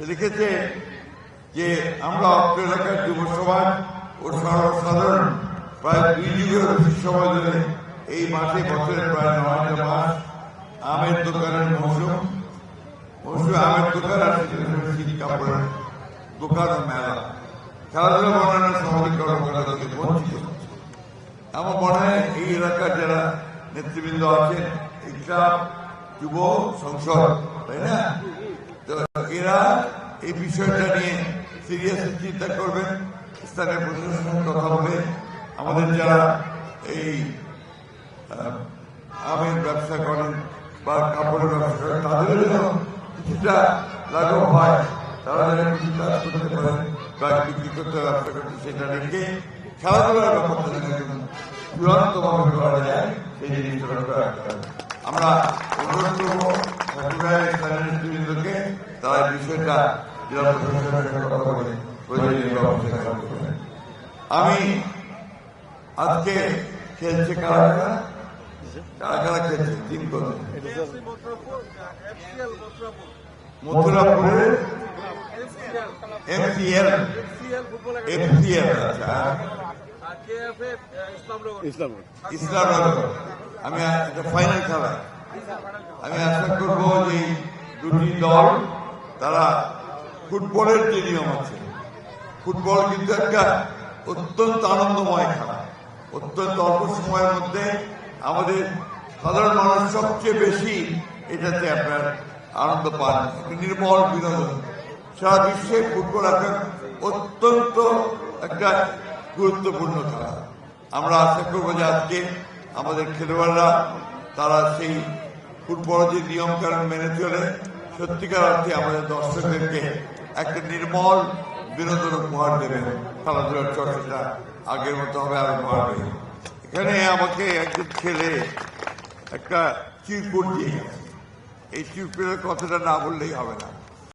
সে লিখেছে যে আমরা অত্র এলাকার যুব সমাজ ও সর্বসাধারণ প্রায় দুই যুগের বেশি সময় ধরে এই মাসে বছরের প্রায় নয়টা মাস আমের দোকানের মৌসুম। মৌসুমে আমের দোকান আর শীত কাপড়ের দোকান মেলা। খেলাধুলা বর্ণনা সামাজিক কর্মকর্তা থেকে বঞ্চিত আমার মনে হয় এই এলাকার যারা নেতৃবৃন্দ আছেন, এই ক্লাব, যুব সংসদ, তাই না? এরা এই বিষয়টা নিয়ে সিরিয়াস চিন্তা করবেন, স্থানীয় প্রশাসনের কথা বলে আমাদের যারা এই আমের ব্যবসা করেন বা কাপড়ের ব্যবসা করেন তাদের জন্য কিছুটা লাঘব হয়, তারা যেন কিছু কাজ করতে পারেন, বা বিক্রি করতে ব্যবসা করতে, সেটা রেখে খেলাধুলার ব্যাপারটা যেন চূড়ান্তভাবে করা যায়, সেই জিনিসটা আমরা অনুরোধ করব ঠাকুরায় স্থানীয় তারা বিষয়টা। আমি আজকে খেলছে কারা খেলছে? টিম মথুরাপুরের আচ্ছা। ইসলামনগর। আমি ফাইনাল খেলা আমি আশা করব যে দুটি দল তারা ফুটবলের যে নিয়ম আছে, ফুটবল কিন্তু একটা অত্যন্ত আনন্দময় খেলা। অত্যন্ত অল্প সময়ের মধ্যে আমাদের সাধারণ মানুষ সবচেয়ে বেশি এটাতে আপনার আনন্দ পান। নির্মল বিনোদন। সারা বিশ্বে ফুটবল এখন অত্যন্ত একটা গুরুত্বপূর্ণ খেলা। আমরা আশা করব যে আজকে আমাদের খেলোয়াড়রা তারা সেই ফুটবল যে নিয়ম কানুন মেনে চলে। সত্যিকার অর্থে আমাদের দর্শকদেরকে একটা নির্মল বিনোদন উপহার দেবেন। খেলাধুলার চর্চাটা আগের মতো হবে, আরও বাড়বে এখানে আমাকে একজন ছেলে একটা চিরকুট দিয়ে। এই চিরকুটের কথাটা না বললেই হবে না।